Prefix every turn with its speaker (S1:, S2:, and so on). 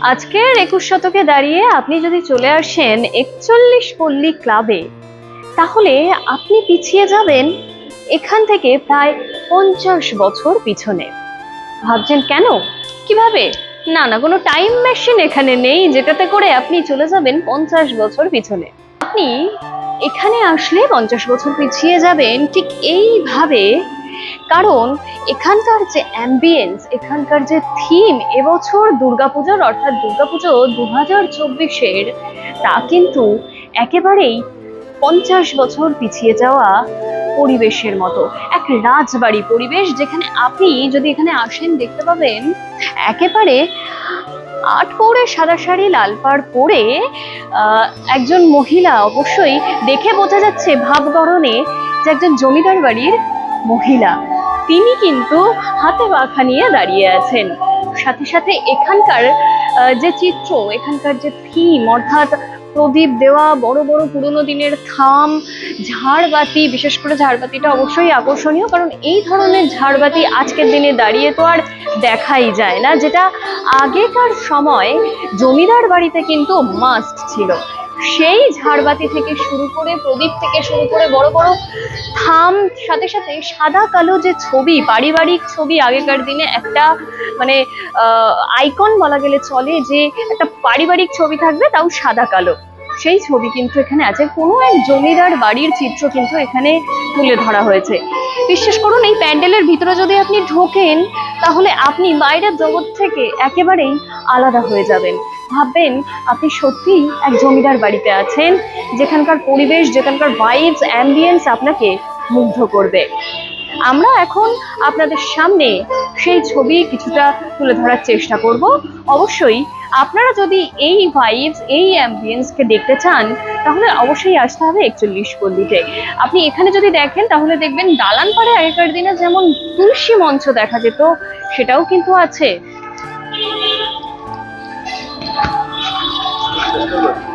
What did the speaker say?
S1: আজকের একুশ শতকে দাঁড়িয়ে আপনি যদি চলে আসেন একচল্লিশ পল্লী ক্লাবে, তাহলে আপনি পিছিয়ে যাবেন এখান থেকে প্রায় পঞ্চাশ বছর পিছনে। ভাবছেন কেন? কীভাবে? না না, কোনো টাইম মেশিন এখানে নেই যেটাতে করে আপনি চলে যাবেন পঞ্চাশ বছর পিছনে। আপনি এখানে আসলে পঞ্চাশ বছর পিছিয়ে যাবেন ঠিক এইভাবে কারণ এখানকার যে অ্যাম্বিয়েন্স এখানকার যে থিম এবছর দুর্গাপুজোর, অর্থাৎ দুর্গাপুজো দু হাজার চব্বিশের তা কিন্তু একেবারেই পঞ্চাশ বছর পিছিয়ে যাওয়া পরিবেশের মতো। এক রাজবাড়ি পরিবেশ যেখানে আপনি যদি এখানে আসেন দেখতে পাবেন, একেবারে আট পরে সাদা শাড়ি, লাল পাড় পরে একজন মহিলা অবশ্যই দেখে বোঝা যাচ্ছে ভাব গড়নে যে একজন জমিদার বাড়ির মহিলা। তিনি কিন্তু হাতে পাখা নিয়ে দাঁড়িয়ে আছেন। সাথে সাথে এখানকার যে চিত্র, এখানকার যে থিম অর্থাৎ প্রদীপ দেওয়া, বড় বড় পুরোনো দিনের থাম, ঝাড়বাতি, বিশেষ করে ঝাড়বাতিটা অবশ্যই আকর্ষণীয়, কারণ এই ধরনের ঝাড়বাতি আজকের দিনে দাঁড়িয়ে তো আর দেখাই যায় না, যেটা আগেকার সময় জমিদার বাড়িতে কিন্তু মাস্ট ছিল। সেই ঝাড়বাতি থেকে শুরু করে প্রদীপ থেকে শুরু করে বড় বড় থাম, সাথে সাথে সাদা কালো যে ছবি, পারিবারিক ছবি আগেকার দিনে একটা মানে আইকন বলা গেলে চলে যে একটা পারিবারিক ছবি থাকবে তাও সাদা কালো। সেই ছবি কিন্তু এখানে আছে। কোনো এক জমিদার বাড়ির চিত্র কিন্তু এখানে তুলে ধরা হয়েছে। বিশ্বাস করুন, এই প্যান্ডেলের ভিতরে যদি আপনি ঢোকেন, তাহলে আপনি বাইরের জগৎ থেকে একেবারেই আলাদা হয়ে যাবেন। ভাববেন আপনি সত্যিই এক জমিদার বাড়িতে আছেন, যেখানকার পরিবেশ, যেখানকার ভাইবস অ্যাম্বিয়েন্স আপনাকে মুগ্ধ করবে। আমরা এখন আপনাদের সামনে সেই ছবি কিছুটা তুলে ধরার চেষ্টা করব। অবশ্যই আপনারা যদি এই ভাইবস এই অ্যাম্বিয়েন্সকে দেখতে চান, তাহলে অবশ্যই আসতে হবে একচল্লিশ পল্লীতে। আপনি এখানে যদি দেখেন, তাহলে দেখবেন দালান পাড়ে আগেকার দিনে যেমন তুলসী মঞ্চ দেখা যেত, সেটাও কিন্তু আছে। Thank you.